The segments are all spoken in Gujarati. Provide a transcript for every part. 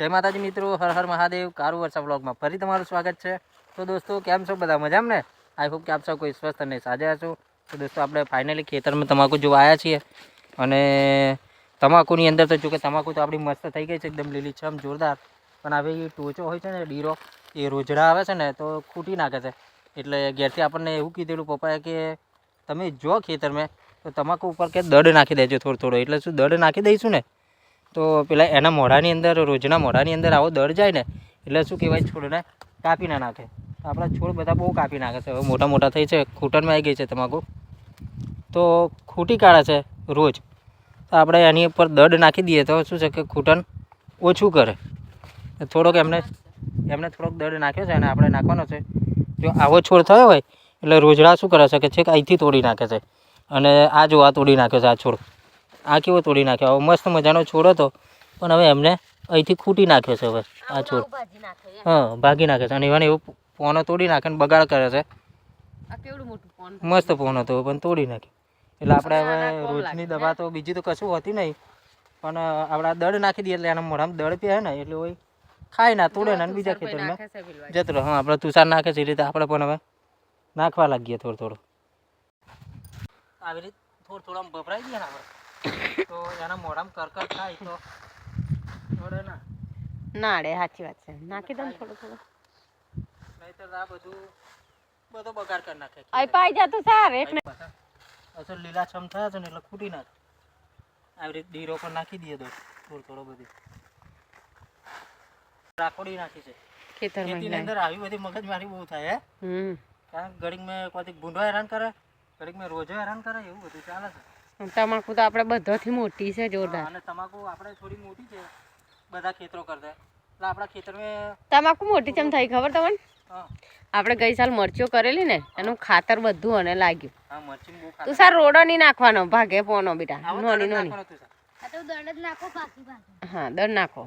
જય માતાજી મિત્રો, હર હર મહાદેવ, કારું વર્ષા બ્લોગમાં ફરી તમારું સ્વાગત છે. તો દોસ્તો, કેમ છો બધા? મજામાં ને? આઈ હોપ કે આપ સૌ કોઈ સ્વસ્થ અને સાજા છો. તો દોસ્તો, આપણે ફાઇનલી ખેતરમાં તમાકુ જોવા આવ્યા છીએ. અને તમાકુની અંદર તો જો કે તમાકુ તો આપણી મસ્ત થઈ ગઈ છે, એકદમ લીલીછમ, જોરદાર. પણ આવી ટોચો હોય છે ને, ડીરો, એ રોજડા આવે છે ને, તો ખૂટી નાખે છે. એટલે ઘેરથી આપણને એવું કીધેલું પપ્પાએ કે, તમે જો ખેતરમાં, તો તમાકુ ઉપર કે દડ નાખી દેજો થોડો થોડો. એટલે શું, દડ નાખી દઈશું ને? તો પેલા એના મોઢાની અંદર, રોજના મોઢાની અંદર આવો દર જાય ને, એટલે શું કહેવાય, છોડને કાપી ના નાખે. આપણા છોડ બધા બહુ કાપી નાખે છે. હવે મોટા મોટા થઈ છે ખૂટનમાં આવી ગઈ છે તમાકુ. તો ખૂટી કાઢે છે રોજ. તો આપણે એની ઉપર દડ નાખી દઈએ તો શું છે કે ખૂટન ઓછું કરે. થોડોક એમને એમને થોડોક દડ નાખ્યો છે અને આપણે નાખવાનો છે. જો આવો છોડ થયો હોય, એટલે રોજડા શું કરે છે કે છેક અહીંથી તોડી નાખે છે. અને આ જો આ તોડી નાખ્યો છે આ છોડ. આ કેવો તોડી નાખ્યો? હવે મસ્ત મજાનો છોડ હતો. પણ હવે એમને અહીંથી ખૂટી નાખ્યો છે હવે આ છોડ. હા ભાગી નાખે છે. અને એવાને એવો પોનો તોડી નાખે ને બગાડ કરે છે. મસ્ત ફોન હતો પણ તોડી નાખ્યો. એટલે આપણે હવે રોજની દવા તો બીજી તો કશું હોતી નહીં. પણ આપણા દળ નાખી દઈએ એટલે એના મોઢામાં દળ પીએ ને એટલે હોય ખાય ના તોડે ને બીજા ખેતરમાં જતો રહે. હા આપણે તુષાર નાખે છે એ રીતે આપણે પણ હવે નાખવા લાગીએ થોડું થોડું. આવી રીતે થોડું થોડું ભભરાઈ દઈએ ને આપણે. તો એના મોઢામાં કરકર થાય તો તોડે ના નાડે સાચી વાત છે. નાખી દઉં ને થોડું થોડું. નહીતર આ બધું બધો બગાડ કરી નાખે. આઈ પાઈ જાતું સાર એટલે અસલ લીલાછમ થયા છે ને એટલે ખૂટી નાખે. આવી રીતે ડીરો પણ નાખી દઈએ તો થોડો થોડો બધી. રાખોડી નાખી છે. ખેતરમાં ખેતીની અંદર આવી બધી મગજમારી બહુ થાય હે? હમ. કારણ ઘડીક મેં કોઈ ભૂંડો હેરાન કરે ઘડીક મેં રોજો હેરાન કરે એવું બધું ચાલે છે. તમાકુ તો આપણે બધાથી મોટી છે જોરદાર. અને તમાકુ આપણે થોડી મોટી છે. બધા ખેતરો કરતા. એટલે આપણા ખેતરમાં તમાકુ મોટી ચમ થઈ ખબર તમને? આપણે ગઈ સાલ મરચીઓ કરેલી ને એનું ખાતર બધું અને લાગ્યું. હા તું સાર રોડો નહીં નાખવાનો ભાગે પોનો બેટા. નોની નોની. નાખવાનો તું સર. હા દર નાખો.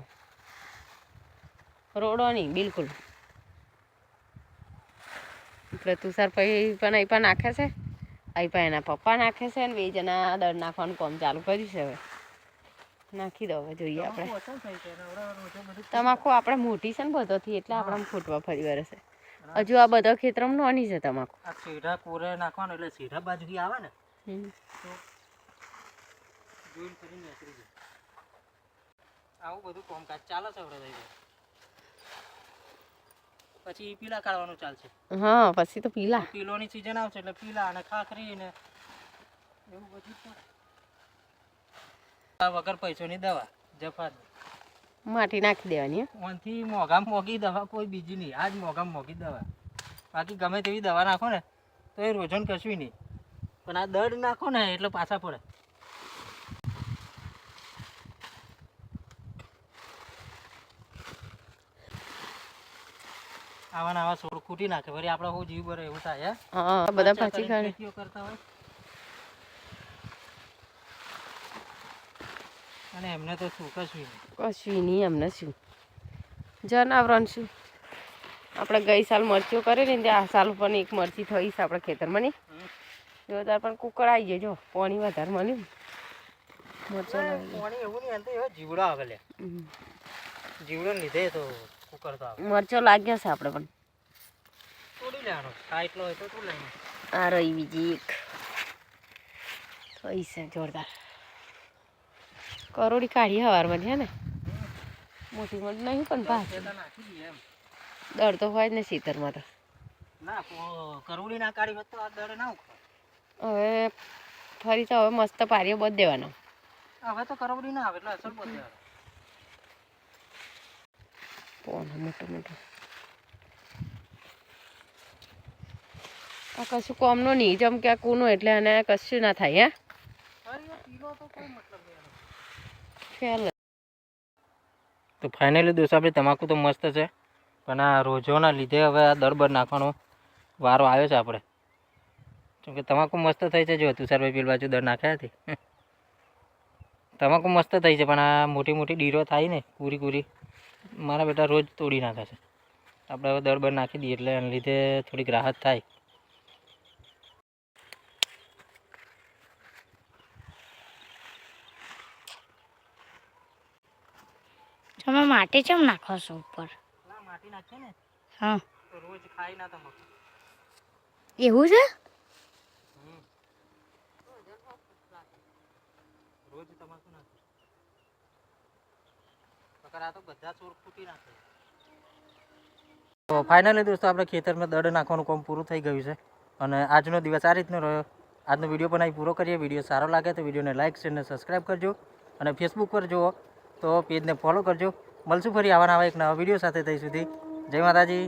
રોડો નહીં બિલકુલ. એટલે તુષાર ભાઈ પણ અહીં પણ નાખે છે? અહીં એના પપ્પા નાખે છે ને બે જણા દર નાખવાનું કામ ચાલુ કર્યું છે હવે. નાખી દો હવે જોઈએ આપણે. તમાકુ આપણે મોટી છે ને બધોથી એટલે આપણે ફૂટવા ફરી વરસે હજુ આ બધા ખેતરમાં નોની છે તમાકુ. આ સીધા કોરે નાખવાનું એટલે સીધા બાજુથી આવે ને જોઈન કરીને નીકળી જાય. આવું બધું કામકાજ ચાલે છે આપણે પછી પીલા કાઢવાનું ચાલશે. હા પછી તો પીલા. પીલોની સિઝન આવશે એટલે પીલા અને ખાખરી ને એવું બધું આ વગર પૈસોની દવા જફાત માટી નાખી દેવાની. ઓનથી મોંઘામાં મોંઘી દવા કોઈ બીજી નહીં આ જ મોંઘામાં મોંઘી દવા. બાકી ગમે તેવી દવા નાખો ને તો એ રોજન કશું નહીં. પણ આ દર્દ નાખો ને એટલે પાછા પડે. આવા આવા છોડ ખૂટી નાખે. વળી આપણે હું જીવ બરે એવું થાય હા? બધા પાછી ખેતીઓ કરતા હોય. અને એમને તો શું કશું કશું નહીં એમને શું? જનાવરણ શું? આપણે ગઈ સાલ મરચીઓ કરી ને આ સાલ પણ એક મરચી થઈ છે આપણે ખેતરમાં નહીં. જોરદાર પણ કુકર આવી જાય જો પાણી વધારે મળ્યું મરચો પાણી એવું નહીં જીવડો આવે લે. જીવડો લીધે તો મરચો લાગ્યો છે આપણે પણ. આ રહી બીજી એક. થઈ છે જોરદાર. કરોડી કાઢી હવારમાં છે ને. મોટી મોટી નહીં પણ ભાત દર તો હોય જ ને સીતરમાં તો. હવે ફરી તો હવે મસ્ત પારીઓ બધ દેવાનો. હવે તો કરોડી ના આવે એટલે અસર બધ આવે પોનો મોટો મોટો આ કશું કોમનો નહીં જમ કે આ કૂનો એટલે અને કશું ના થાય. હે તો ફાઇનલી દોસ્તો આપણે તમાકુ તો મસ્ત છે. પણ આ રોજોના લીધે હવે આ દરબર નાખવાનો વારો આવ્યો છે આપણે. કેમ કે તમાકુ મસ્ત થઈ છે જો, તુષારભાઈ પેલ બાજુ દર નાખ્યા હતી. તમાકુ મસ્ત થઈ છે, પણ આ મોટી મોટી ડીરો થાય ને, પૂરી પૂરી. મારા બેટા રોજ તોડી નાખે છે. આપણે હવે દળબર નાખી દઈએ એટલે એના લીધે થોડીક રાહત થાય. તમે માટી ચમ નાખો છો ઉપર? માટી નાખીએ ને. હા. રોજ ખાઈ ના તમાકુ એવું છે? રોજ તમાકુ તો બધા ફાઇનલી દોસ્તો, આપણે ખેતરમાં દડ નાખવાનું કામ પૂરું થઈ ગયું છે. અને આજનો દિવસ આ રીતનો રહ્યો. આજનો વીડિયો પણ અહીં પૂરો કરીએ. વીડિયો સારો લાગે તો વિડીયોને લાઇક શેર અને સબસ્ક્રાઈબ કરજો. અને ફેસબુક પર જુઓ તો પેજને ફોલો કરજો. મળશું ફરી આવા એક નવા વીડિયો સાથે. થઈ સુધી જય માતાજી.